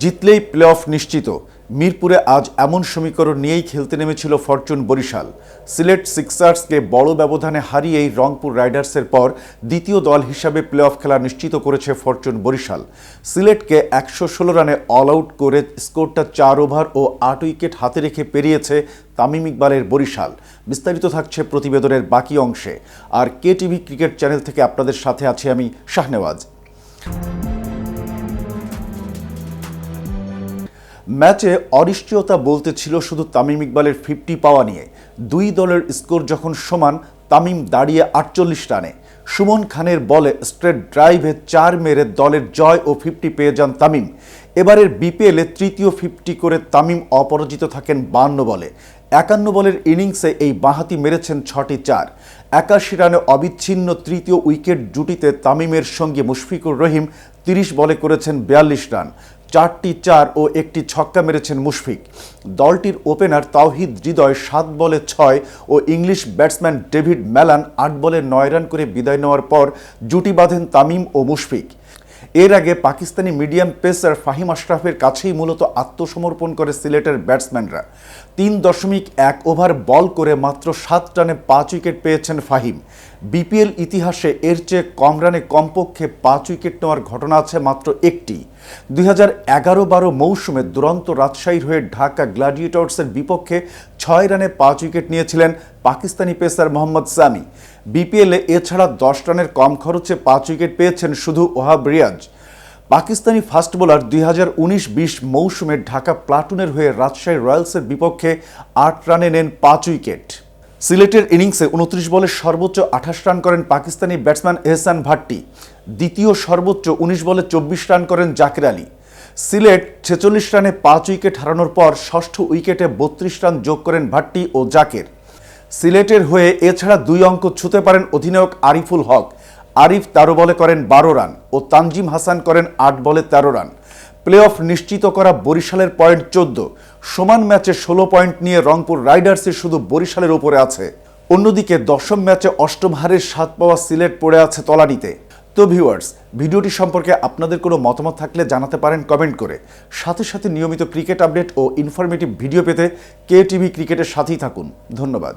জিতলেই play of নিশ্চিত। মিরপুরে আজ এমন সমীকরণ নিয়েই খেলতে নেমেছিল ফরচুন বরিশাল। সিলেট সিক্সার্সকে বড় ব্যবধানে হারিয়েই রংপুর রাইডার্সের পর দ্বিতীয় দল হিসাবে প্লে অফ খেলা নিশ্চিত করেছে ফরচুন বরিশাল। সিলেটকে একশো ষোলো রানে অল আউট করে স্কোরটা চার ওভার ও আট উইকেট হাতে রেখে পেরিয়েছে তামিম ইকবালের বরিশাল। বিস্তারিত থাকছে প্রতিবেদনের বাকি অংশে। আর কে টিভি ক্রিকেট চ্যানেল থেকে আপনাদের সাথে আছি আমি শাহনেওয়াজ। ম্যাচে অনিশ্চয়তা বলতে ছিল শুধু তামিম ইকবালের ফিফটি পাওয়া নিয়ে। দুই দলের স্কোর যখন সমান, তামিম দাঁড়িয়ে আটচল্লিশ রানে। সুমন খানের বলে স্ট্রেট ড্রাইভে চার মেরে দলের জয় ও ফিফটি পেয়ে যান তামিম। এবারের বিপিএলে তৃতীয় ফিফটি করে তামিম অপরাজিত থাকেন বান্ন বলে। একান্ন বলের ইনিংসে এই বাঁহাতি মেরেছেন ছটি চার। একাশি রানে অবিচ্ছিন্ন তৃতীয় উইকেট জুটিতে তামিমের সঙ্গে মুশফিকুর রহিম তিরিশ বলে করেছেন বিয়াল্লিশ রান। চারটি চার ও একটি ছক্কা মেরেছেন মুশফিক। দলটির ওপেনার তাওহিদ হৃদয় সাত বলে ছয় ও ইংলিশ ব্যাটসম্যান ডেভিড ম্যালান আট বলে নয় রান করে বিদায় নেওয়ার পর জুটি বাঁধেন তামিম ও মুশফিক। এর আগে পাকিস্তানি মিডিয়াম পেসার ফাহিম আশরাফের কাছেই মূলত আত্মসমর্পণ করে সিলেটের ব্যাটসম্যানরা। তিন দশমিক এক ওভার বল করে মাত্র সাত রানে পাঁচ উইকেট পেয়েছেন ফাহিম। বিপিএল ইতিহাসে এর চেয়ে কম রানে কমপক্ষে পাঁচ উইকেট নেওয়ার ঘটনা আছে মাত্র একটি। দুই হাজার এগারো বারো মৌসুমে দুরন্ত রাজশাহীর হয়ে ঢাকা গ্ল্যাডিয়েটর্সের বিপক্ষে ছয় রানে পাঁচ উইকেট নিয়েছিলেন পাকিস্তানি পেসার মোহাম্মদ সামি। বিপিএলে এছাড়া দশ রানের কম খরচে পাঁচ উইকেট পেয়েছেন শুধু ওহাব রিয়াজ। পাকিস্তানি ফাস্ট বোলার দুই হাজার উনিশ বিশ মৌসুমে ঢাকা প্লাটুনের হয়ে রাজশাহী রয়্যালসের বিপক্ষে আট রানে নেন পাঁচ উইকেট। সিলেটের ইনিংসে উনত্রিশ বলে সর্বোচ্চ আঠাশ রান করেন পাকিস্তানি ব্যাটসম্যান এহসান ভাট্টি। দ্বিতীয় সর্বোচ্চ উনিশ বলে চব্বিশ রান করেন জাকির আলী। সিলেট ছেচল্লিশ রানে পাঁচ উইকেট হারানোর পর ষষ্ঠ উইকেটে বত্রিশ রান যোগ করেন ভাট্টি ও জাকের। সিলেটের হয়ে এছাড়া দুই অঙ্ক ছুতে পারেন অধিনায়ক আরিফুল হক। আরিফ তেরো বলে করেন বারো রান ও তানজিম হাসান করেন আট বলে তেরো রান। প্লে অফ নিশ্চিত করা বরিশালের পয়েন্ট চোদ্দ। সমান ম্যাচে ষোলো পয়েন্ট নিয়ে রংপুর রাইডার্সের শুধু বরিশালের ওপরে আছে। অন্যদিকে দশম ম্যাচে অষ্টম হারের স্বাদ পাওয়া সিলেট পড়ে আছে তলানিতে। তো ভিউয়ার্স, ভিডিওটি সম্পর্কে আপনাদের কোনো মতামত থাকলে জানাতে পারেন কমেন্ট করে। সাথে সাথে নিয়মিত ক্রিকেট আপডেট ও ইনফরমেটিভ ভিডিও পেতে কে টিভি ক্রিকেটের সাথেই থাকুন। ধন্যবাদ।